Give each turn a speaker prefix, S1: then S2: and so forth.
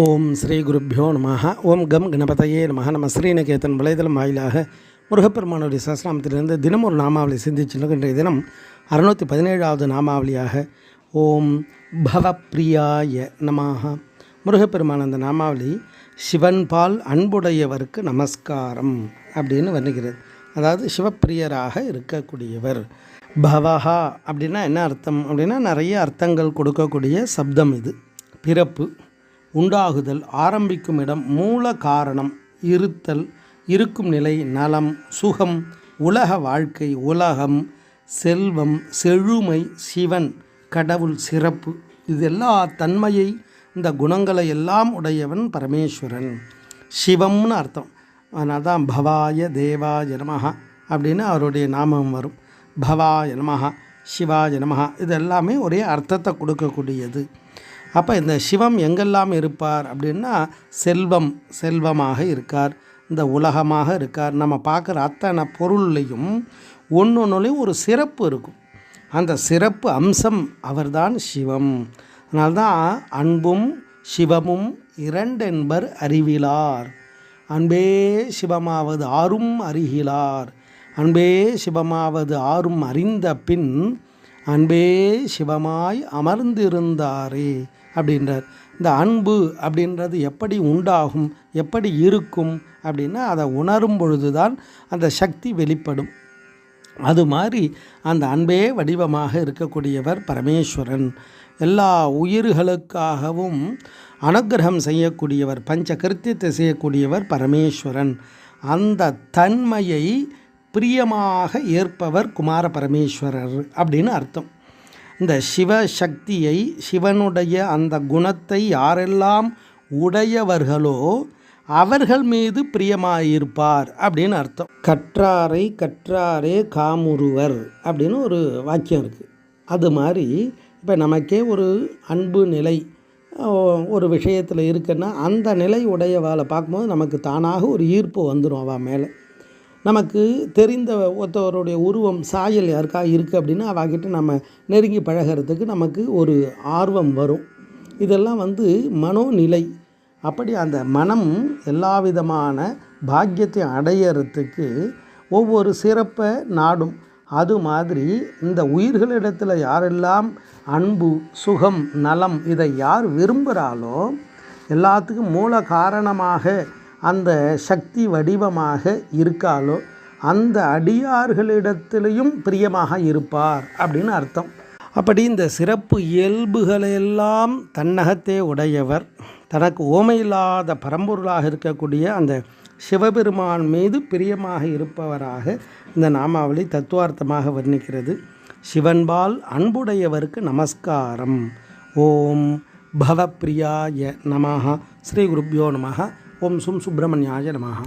S1: ஓம் ஸ்ரீ குருப்பியோ நம ஓம் கம் கணபதையே நம நம்ம ஸ்ரீநகேதன் வலைதளம் வாயிலாக முருகப்பெருமானுடைய சஸ்நாமத்திலிருந்து தினம் ஒரு நாமாவளி சிந்திச்சு இன்றைய தினம் அறுநூற்றி பதினேழாவது நாமாவளியாக ஓம் பவப்பிரியாய நமாக முருகப்பெருமான் அந்த நாமாவளி சிவன்பால் அன்புடையவருக்கு நமஸ்காரம் அப்படின்னு வருகிறது. அதாவது சிவப்பிரியராக இருக்கக்கூடியவர். பவஹா அப்படின்னா என்ன அர்த்தம்? அப்படின்னா நிறைய அர்த்தங்கள் கொடுக்கக்கூடிய சப்தம் இது. பிறப்பு. உண்டாகுதல் ஆரம்பிக்கும் இடம் மூல காரணம் இருத்தல் இருக்கும் நிலை நலம் சுகம் உலக வாழ்க்கை உலகம் செல்வம் செழுமை சிவன் கடவுள் சிறப்பு. இது எல்லா தன்மையை இந்த குணங்களை எல்லாம் உடையவன் பரமேஸ்வரன். சிவம்னு அர்த்தம். அதனால் தான் பவாய தேவாய ஜனமகா அப்படின்னு அவருடைய நாமம் வரும். பவாய நமஹ சிவாய நமஹ இது எல்லாமே ஒரே அர்த்தத்தை கொடுக்கக்கூடியது. அப்போ இந்த சிவம் எங்கெல்லாம் இருப்பார் அப்படின்னா செல்வம் செல்வமாக இருக்கார். இந்த உலகமாக இருக்கார். நம்ம பார்க்குற அத்தனை பொருள்லையும் ஒன்று ஒன்றுலையும் ஒரு சிறப்பு இருக்கும். அந்த சிறப்பு அம்சம் அவர்தான் சிவம். அதனால்தான் அன்பும் சிவமும் இரண்டென்பர் அறிவிலார். அன்பே சிவமாவது ஆறும் அறிகிலார். அன்பே சிவமாவது ஆறும் அறிந்த பின் அன்பே சிவமாய் அமர்ந்திருந்தாரே அப்படின்றார். இந்த அன்பு அப்படின்றது எப்படி உண்டாகும் எப்படி இருக்கும் அப்படின்னா அதை உணரும் பொழுது தான் அந்த சக்தி வெளிப்படும். அது மாதிரி அந்த அன்பே வடிவமாக இருக்கக்கூடியவர் பரமேஸ்வரன். எல்லா உயிர்களுக்காகவும் அனுகிரகம் செய்யக்கூடியவர் பஞ்ச கிருத்தியத்தை செய்யக்கூடியவர் பரமேஸ்வரன். அந்த தன்மையை பிரியமாக ஏற்பவர் குமார பரமேஸ்வரர் அப்படின்னு அர்த்தம். இந்த சிவசக்தியை சிவனுடைய அந்த குணத்தை யாரெல்லாம் உடையவர்களோ அவர்கள் மீது பிரியமாயிருப்பார் அப்படின்னு அர்த்தம். கற்றாரை கற்றாரே காமுருவர் அப்படின்னு ஒரு வாக்கியம் இருக்குது அது மாதிரி இப்போ நமக்கே ஒரு அன்பு நிலை ஒரு விஷயத்தில் இருக்குன்னா அந்த நிலை உடையவாளை பார்க்கும்போது நமக்கு தானாக ஒரு ஈர்ப்பு வந்துடும் அவள் மேலே. நமக்கு தெரிந்த ஒருத்தவருடைய உருவம் சாயல் யாருக்கா இருக்குது அப்படின்னா அவகிட்ட நம்ம நெருங்கி பழகிறதுக்கு நமக்கு ஒரு ஆர்வம் வரும். இதெல்லாம் வந்து மனோநிலை. அப்படி அந்த மனம் எல்லா விதமான பாக்கியத்தை அடையிறதுக்கு ஒவ்வொரு சிறப்பை நாடும். அது மாதிரி இந்த உயிர்களிடத்தில் யாரெல்லாம் அன்பு சுகம் நலம் இதை யார் விரும்புகிறாலோ எல்லாத்துக்கும் மூல காரணமாக அந்த சக்தி வடிவமாக இருக்காலோ அந்த அடியார்களிடத்திலையும் பிரியமாக இருப்பார் அப்படின்னு அர்த்தம். அப்படி இந்த சிறப்பு இயல்புகளெல்லாம் தன்னகத்தே உடையவர் தனக்கு ஓமையில்லாத பரம்பொருளாக இருக்கக்கூடிய அந்த சிவபெருமான் மீது பிரியமாக இருப்பவராக இந்த நாமாவளி தத்துவார்த்தமாக வர்ணிக்கிறது. சிவன்பால் அன்புடையவருக்கு நமஸ்காரம். ஓம் பவப்பிரியாய நமஹா. ஸ்ரீ குருப்யோ நமஹா. ஓம் சும் சுப்பிரமணியாய நமஹ